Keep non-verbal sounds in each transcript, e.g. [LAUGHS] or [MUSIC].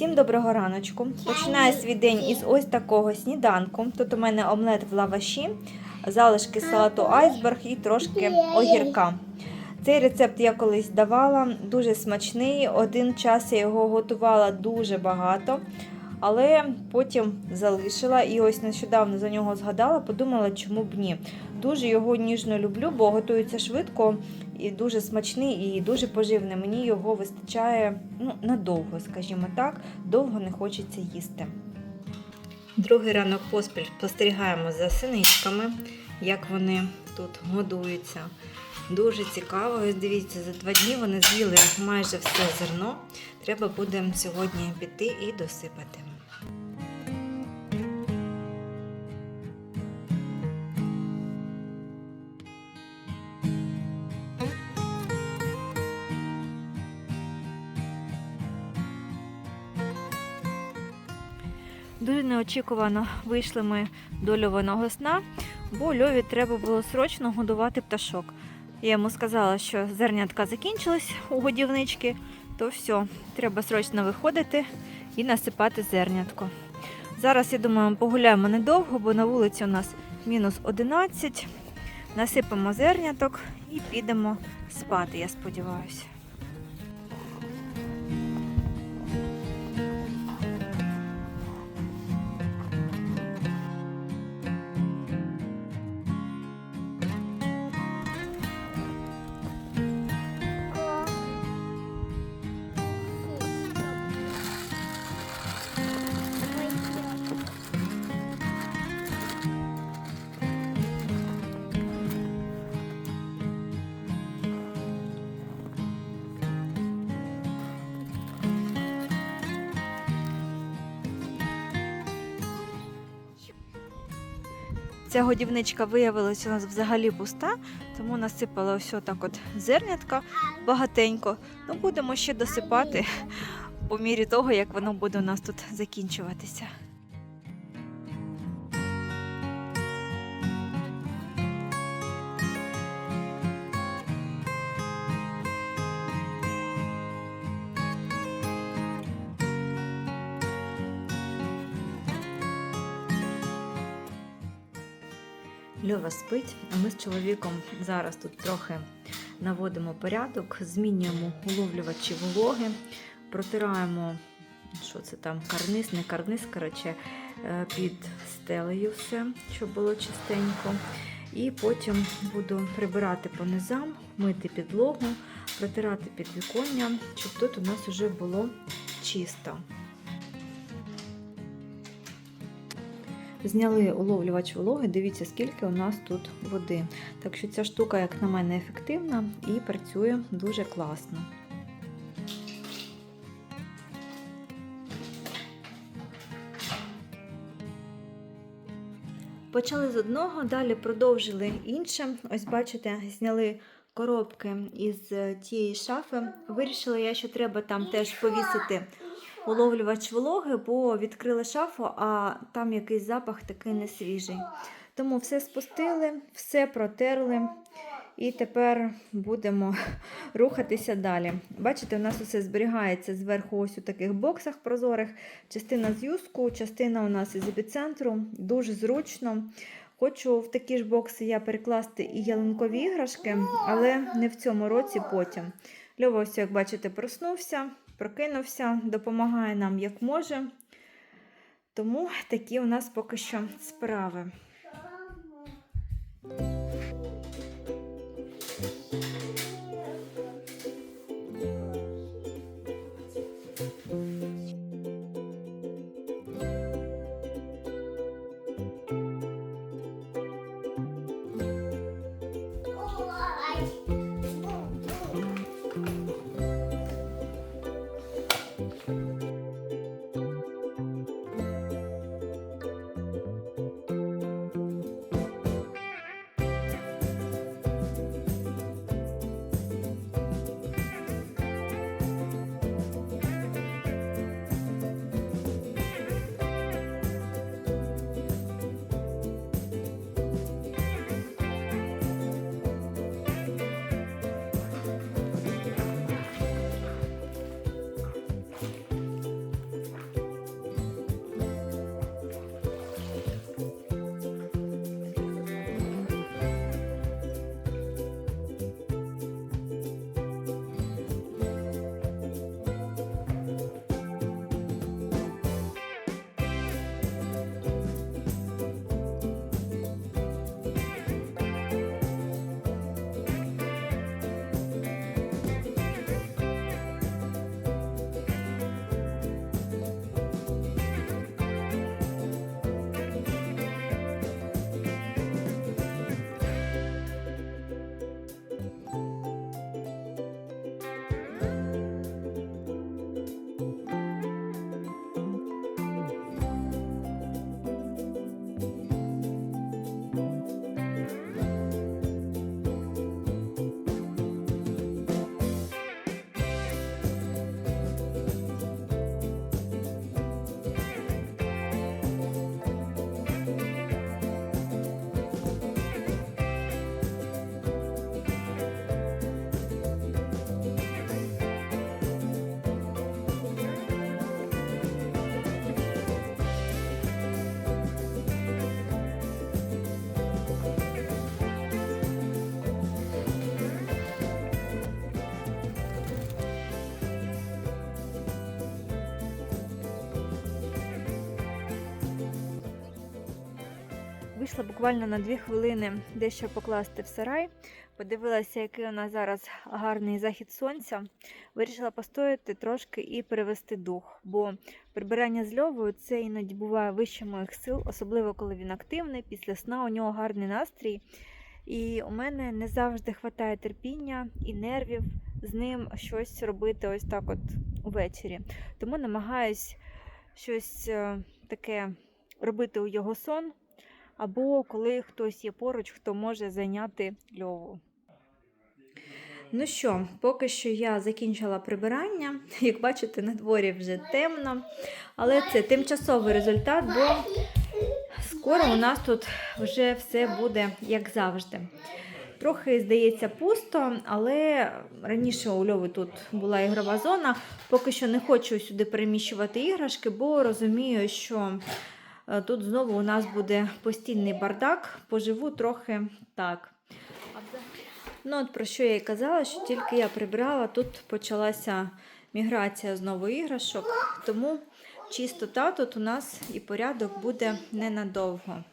Всім доброго раночку. Починаю свій день із ось такого сніданку. Тут у мене омлет в лаваші, залишки салату айсберг і трошки огірка. Цей рецепт я колись давала, дуже смачний. Один час я його готувала дуже багато, але потім залишила і ось нещодавно за нього згадала, подумала, чому б ні. Дуже його ніжно люблю, бо готується швидко і дуже смачний і дуже поживний. Мені його вистачає ну, надовго, скажімо так, довго не хочеться їсти. Другий ранок поспіль спостерігаємо за синичками, як вони тут годуються. Дуже цікаво. Ось дивіться, за два дні вони з'їли майже все зерно. Треба буде сьогодні піти і досипати. Дуже неочікувано вийшли ми до льованого сна, бо льові треба було срочно годувати пташок. Я йому сказала, що зернятка закінчились у годівнички, то все, треба срочно виходити і насипати зернятко. Зараз, я думаю, погуляємо недовго, бо на вулиці у нас мінус 11. Насипемо зерняток і підемо спати, я сподіваюся. Ця годівничка виявилася у нас взагалі пуста, тому насипала ось так от зернятка багатенько. Ну, будемо ще досипати по мірі того, як воно буде у нас тут закінчуватися. Льова спить, а ми з чоловіком зараз тут трохи наводимо порядок, змінюємо уловлювачі вологи, протираємо, що це там, карниз, не карниз, коротше, е, під стелею все, щоб було чистенько. І потім буду прибирати по низам, мити підлогу, протирати підвіконня, щоб тут у нас вже було чисто. Зняли уловлювач вологи, дивіться, скільки у нас тут води. Так що ця штука, як на мене, ефективна і працює дуже класно. Почали з одного, далі продовжили інше. Ось бачите, зняли коробки із тієї шафи. Вирішила я, що треба там теж повісити уловлювач вологи, бо відкрили шафу, а там якийсь запах такий несвіжий. Тому все спустили, все протерли. І тепер будемо [LAUGHS] рухатися далі. Бачите, у нас усе зберігається зверху ось у таких боксах прозорих. Частина з юску, частина у нас із епіцентру. Дуже зручно. Хочу в такі ж бокси я перекласти і ялинкові іграшки, але не в цьому році потім. Льова, ось, як бачите, проснувся, прокинувся, допомагає нам як може. Тому такі у нас поки що справи. Вийшла буквально на дві хвилини дещо покласти в сарай. Подивилася, який у нас зараз гарний захід сонця. Вирішила постояти трошки і перевести дух, бо прибирання з льовою це іноді буває вище моїх сил, особливо коли він активний. Після сна у нього гарний настрій. І у мене не завжди вистачає терпіння і нервів з ним щось робити ось так от увечері. Тому намагаюсь щось е, таке робити у його сон, або коли хтось є поруч, хто може зайняти льову. Ну що, поки що я закінчила прибирання. [LAUGHS] Як бачите, на дворі вже темно. Але це тимчасовий результат, бо скоро у нас тут вже все буде як завжди. Трохи, здається, пусто, але раніше у Льови тут була ігрова зона. Поки що не хочу сюди переміщувати іграшки, бо розумію, що тут знову у нас буде постійний бардак. Поживу трохи так. Ну, от про що я і казала, що тільки я прибрала, тут почалася міграція знову іграшок, тому чистота тут у нас і порядок буде ненадовго.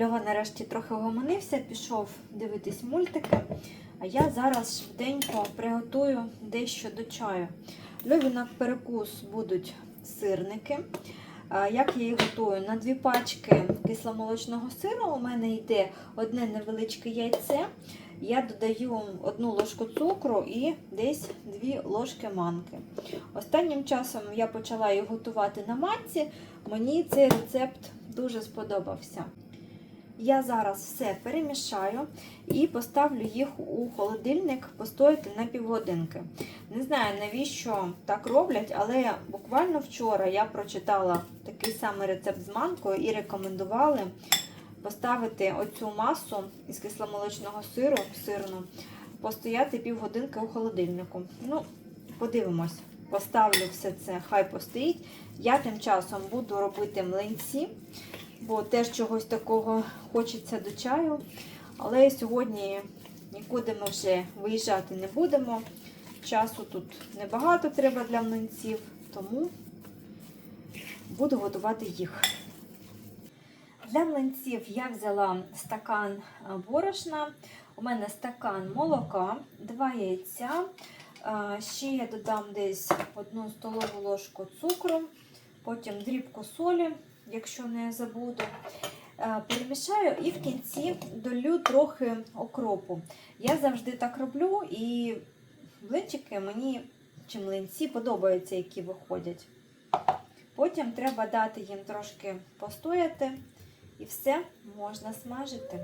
Льова нарешті трохи гомонився, пішов дивитись мультики. Я зараз швиденько приготую дещо до чаю. Льові на перекус будуть сирники. Як я їх готую? На дві пачки кисломолочного сиру у мене йде одне невеличке яйце. Я додаю одну ложку цукру і десь дві ложки манки. Останнім часом я почала їх готувати на матці. Мені цей рецепт дуже сподобався. Я зараз все перемішаю і поставлю їх у холодильник постояти на півгодинки. Не знаю, навіщо так роблять, але буквально вчора я прочитала такий самий рецепт з манкою і рекомендували поставити оцю масу із кисломолочного сиру сирну, постояти півгодинки у холодильнику. Ну, подивимось. Поставлю все це, хай постоїть. Я тим часом буду робити млинці бо теж чогось такого хочеться до чаю. Але сьогодні нікуди ми вже виїжджати не будемо. Часу тут небагато треба для млинців, тому буду готувати їх. Для млинців я взяла стакан е, борошна, у мене стакан молока, два яйця. Е, Ще я додам десь одну столову ложку цукру, потім дрібку солі, якщо не забуду. Е, Перемішаю і в кінці долю трохи окропу. Я завжди так роблю, і блинчики мені чи млинці подобаються, які виходять. Потім треба дати їм трошки постояти, і все можна смажити.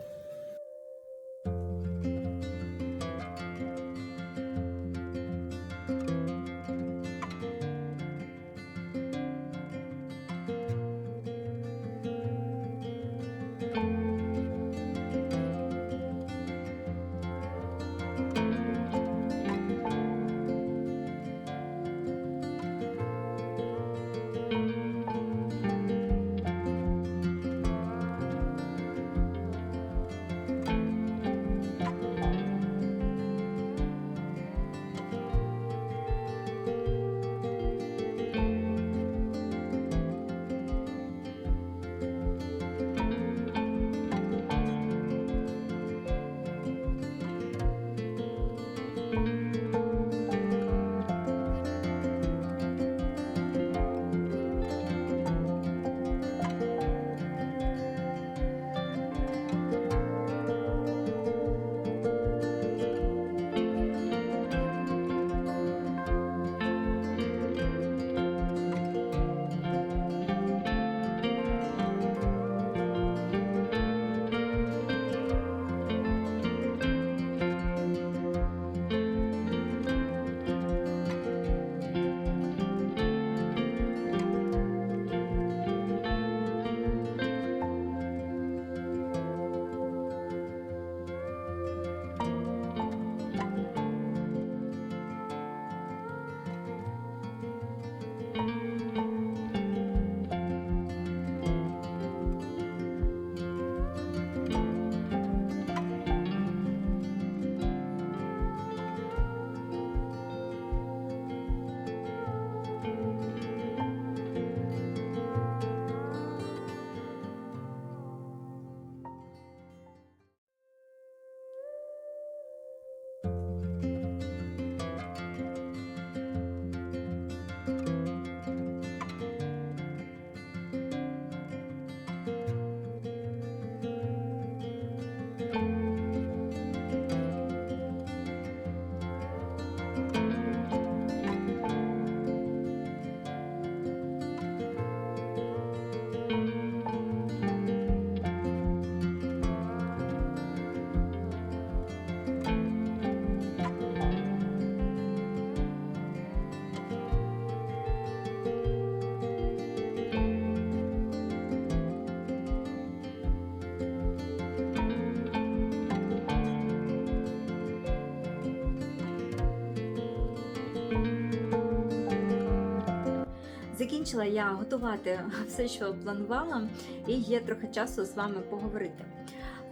Закінчила я готувати все, що планувала, і є трохи часу з вами поговорити.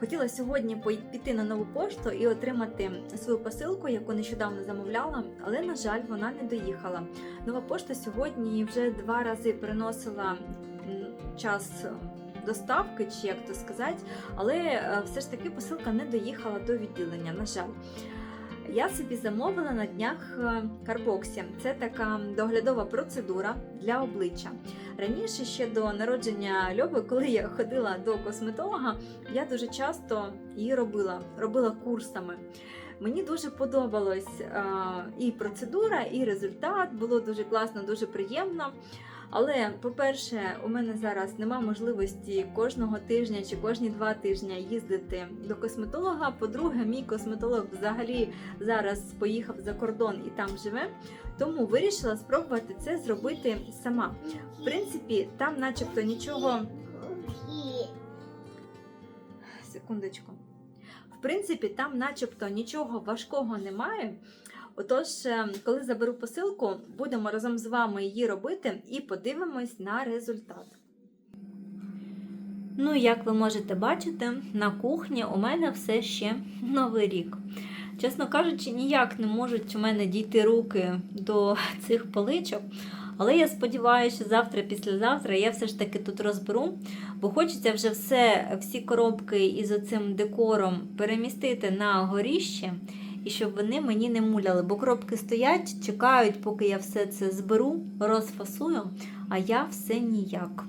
Хотіла сьогодні піти на нову пошту і отримати свою посилку, яку нещодавно замовляла, але, на жаль, вона не доїхала. Нова пошта сьогодні вже два рази переносила час доставки, чи як то сказати, але е, все ж таки посилка не доїхала до відділення, на жаль. Я собі замовила на днях е, карбоксі. Це така доглядова процедура для обличчя. Раніше ще до народження Льоби, коли я ходила до косметолога, я дуже часто її робила, робила курсами. Мені дуже подобалась е, і процедура, і результат. Було дуже класно, дуже приємно. Але, по-перше, у мене зараз нема можливості кожного тижня чи кожні два тижні їздити до косметолога. По-друге, мій косметолог взагалі зараз поїхав за кордон і там живе. Тому вирішила спробувати це зробити сама. В принципі, там, начебто, нічого. Секундочку. В принципі, там, начебто, нічого важкого немає. Отож, е, коли заберу посилку, будемо разом з вами її робити і подивимось на результат. Ну, як ви можете бачити, на кухні у мене все ще новий рік. Чесно кажучи, ніяк не можуть у мене дійти руки до цих поличок. Але я сподіваюся, що завтра, післязавтра я все ж таки тут розберу, бо хочеться вже все, всі коробки із оцим декором перемістити на горіще, і щоб вони мені не муляли. Бо коробки стоять, чекають, поки я все це зберу, розфасую, а я все ніяк.